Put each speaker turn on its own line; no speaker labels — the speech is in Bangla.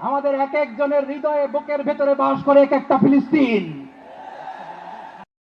আমাদের এক একজনের হৃদয়ে বুকের ভেতরে বাস করে এক একটা ফিলিস্তিন।